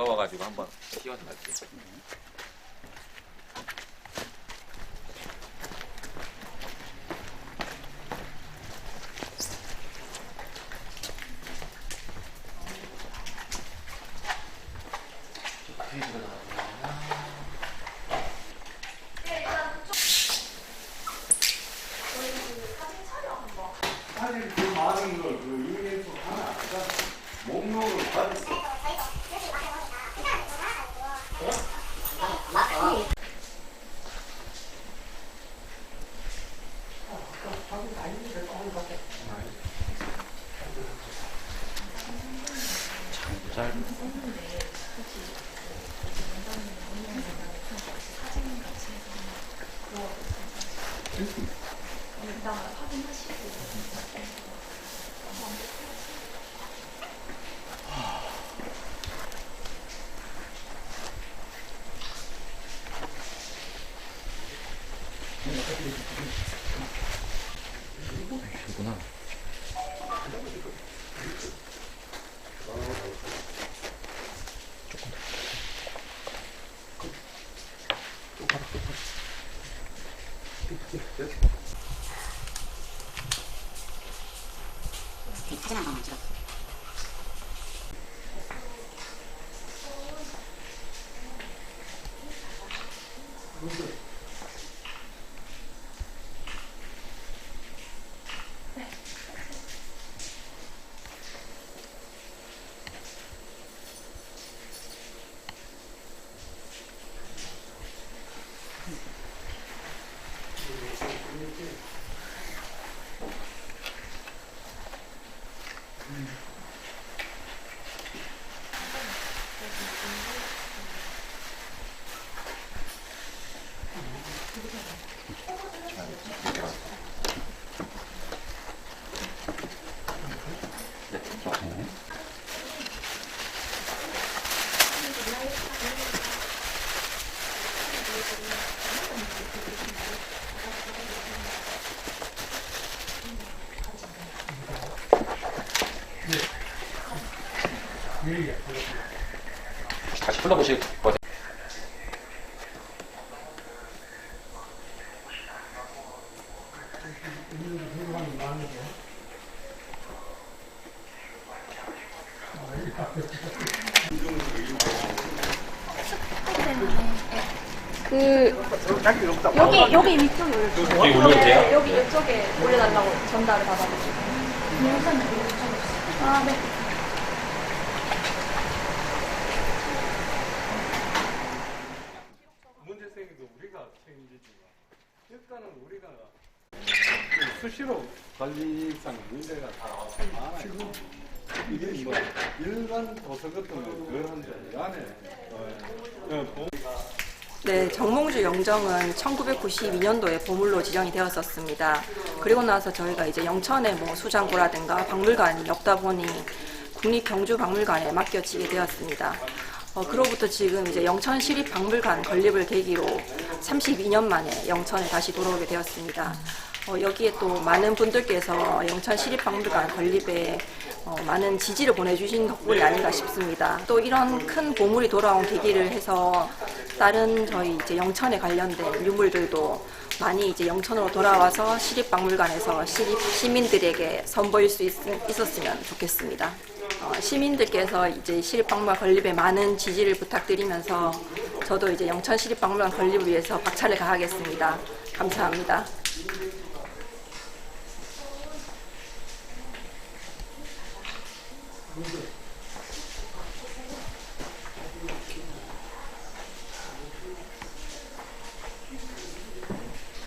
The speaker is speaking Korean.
잡아가지고 한번 띄워서 갈게요. 사실 그 많은 걸그 유엔에서 하나 아니라 목록을 받을 잘 이구나. 사진 한 번만 찍어. 对，对，嗯。 다시 불러보실 거세요? 그 여기 여기 위쪽에 올려주세요. 여기 올려도 돼요? 네, 여기 이쪽에 올려달라고 전달을 받아가지고. 아 네. 문제 생기도 우리가 책임지지만 일단은 우리가 그 수시로 관리상 문제가 다 많아요. 이게 뭐 일반 도서 같은 거 그런데 이 안에 어, 어, 보- 네, 정몽주 영정은 1992년도에 보물로 지정이 되었었습니다. 그리고 나서 저희가 이제 영천에 뭐 수장고라든가 박물관이 없다 보니 국립경주박물관에 맡겨지게 되었습니다. 어, 그로부터 지금 이제 영천시립박물관 건립을 계기로 32년 만에 영천에 다시 돌아오게 되었습니다. 어, 여기에 또 많은 분들께서 영천 시립박물관 건립에 어, 많은 지지를 보내주신 덕분이 아닌가 싶습니다. 또 이런 큰 보물이 돌아온 계기를 해서 다른 저희 이제 영천에 관련된 유물들도 많이 이제 영천으로 돌아와서 시립박물관에서 시립 시민들에게 선보일 수 있, 었으면 좋겠습니다. 어, 시민들께서 이제 시립박물관 건립에 많은 지지를 부탁드리면서 저도 이제 영천 시립박물관 건립을 위해서 박차를 가하겠습니다. 감사합니다. 문제